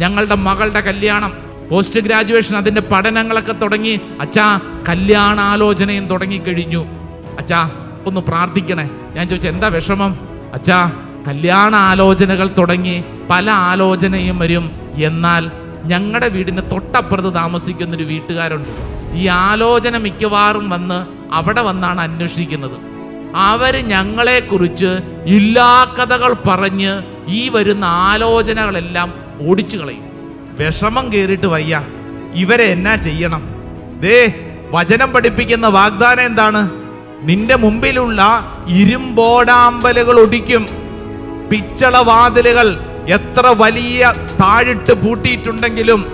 ഞങ്ങളുടെ മകളുടെ കല്യാണം പോസ്റ്റ് ഗ്രാജുവേഷൻ അതിന്റെ പഠനങ്ങളൊക്കെ തുടങ്ങി. അച്ഛാ കല്യാണാലോചനയും തുടങ്ങിക്കഴിഞ്ഞു. അച്ഛാ ഒന്ന് പ്രാർത്ഥിക്കണേ. ഞാൻ ചോദിച്ചു എന്താ വിഷമം? അച്ഛാ കല്യാണ ആലോചനകൾ തുടങ്ങി പല ആലോചനയും വരും. എന്നാൽ ഞങ്ങളുടെ വീടിന് തൊട്ടപ്പുറത്ത് താമസിക്കുന്നൊരു വീട്ടുകാരുണ്ട്. ഈ ആലോചന മിക്കവാറും വന്ന് അവിടെ വന്നാണ് അന്വേഷിക്കുന്നത്. അവർ ഞങ്ങളെക്കുറിച്ച് ഇല്ലാ കഥകൾ പറഞ്ഞ് ഈ വരുന്ന ആലോചനകളെല്ലാം ഓടിച്ചു കളയും. വിഷമം കയറിയിട്ട് വയ്യ. ഇവരെ എന്നാ ചെയ്യണം? ദേ വചനം പഠിപ്പിക്കുന്ന വാഗ്ദാനം എന്താണ്? നിന്റെ മുമ്പിലുള്ള ഇരുമ്പോടാമ്പലുകൾ ഒടിക്കും. പിച്ചളവാതിലുകൾ എത്ര വലിയ താഴിട്ട് പൂട്ടിയിട്ടുണ്ടെങ്കിലും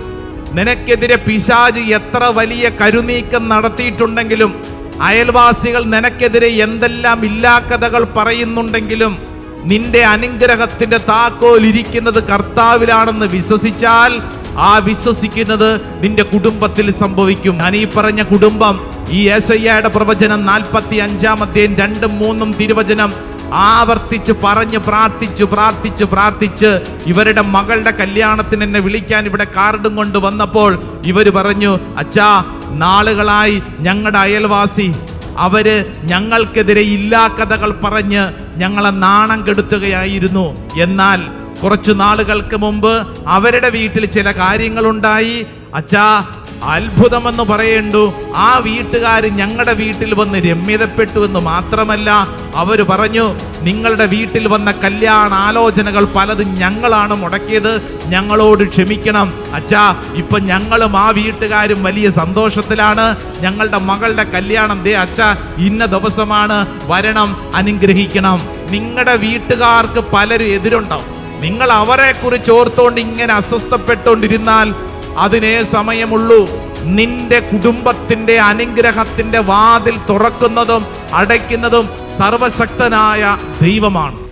നിനക്കെതിരെ പിശാജ് എത്ര വലിയ കരുനീക്കം നടത്തിയിട്ടുണ്ടെങ്കിലും അയൽവാസികൾ നിനക്കെതിരെ എന്തെല്ലാം ഇല്ലാക്കഥകൾ പറയുന്നുണ്ടെങ്കിലും നിന്റെ അനുഗ്രഹത്തിന്റെ താക്കോൽ ഇരിക്കുന്നത് കർത്താവിലാണെന്ന് വിശ്വസിച്ചാൽ ആ വിശ്വസിക്കുന്നത് നിന്റെ കുടുംബത്തിൽ സംഭവിക്കും. ഞാൻ ഈ പറഞ്ഞ കുടുംബം ഈ ഏസയ്യയുടെ പ്രവചനം നാൽപ്പത്തി അഞ്ചാം അധ്യായം രണ്ടും മൂന്നും തിരുവചനം ആവർത്തിച്ച് പറഞ്ഞ് പ്രാർത്ഥിച്ച് പ്രാർത്ഥിച്ച് പ്രാർത്ഥിച്ച് ഇവരുടെ മകളുടെ കല്യാണത്തിന് എന്നെ വിളിക്കാൻ ഇവിടെ കാർഡും കൊണ്ട് വന്നപ്പോൾ ഇവർ പറഞ്ഞു അച്ഛാ നാളുകളായി ഞങ്ങളുടെ അയൽവാസി അവർ ഞങ്ങൾക്കെതിരെ ഇല്ലാ കഥകൾ പറഞ്ഞ് ഞങ്ങളെ നാണം കെടുത്തുകയായിരുന്നു. എന്നാൽ കുറച്ചു നാളുകൾക്ക് മുമ്പ് അവരുടെ വീട്ടിൽ ചില കാര്യങ്ങളുണ്ടായി. അച്ഛാ അത്ഭുതമെന്ന് പറയേണ്ടു. ആ വീട്ടുകാർ ഞങ്ങളുടെ വീട്ടിൽ വന്ന് രമ്യതപ്പെട്ടു എന്ന് മാത്രമല്ല അവർ പറഞ്ഞു നിങ്ങളുടെ വീട്ടിൽ വന്ന കല്യാണ ആലോചനകൾ പലതും ഞങ്ങളാണ് മുടക്കിയത്. ഞങ്ങളോട് ക്ഷമിക്കണം. അച്ഛാ ഇപ്പൊ ഞങ്ങളും ആ വീട്ടുകാരും വലിയ സന്തോഷത്തിലാണ്. ഞങ്ങളുടെ മകളുടെ കല്യാണം ദേ അച്ഛാ ഇന്ന ദിവസമാണ്. വരണം അനുഗ്രഹിക്കണം. നിങ്ങളുടെ വീട്ടുകാർക്ക് പലരും എതിരുണ്ടാവും. നിങ്ങൾ അവരെ കുറിച്ച് ഓർത്തുകൊണ്ട് ഇങ്ങനെ അസ്വസ്ഥപ്പെട്ടുകൊണ്ടിരുന്നാൽ അതിനേ സമയമുള്ളൂ. നിന്റെ കുടുംബത്തിന്റെ അനുഗ്രഹത്തിന്റെ വാതിൽ തുറക്കുന്നതും അടയ്ക്കുന്നതും സർവശക്തനായ ദൈവമാണ്.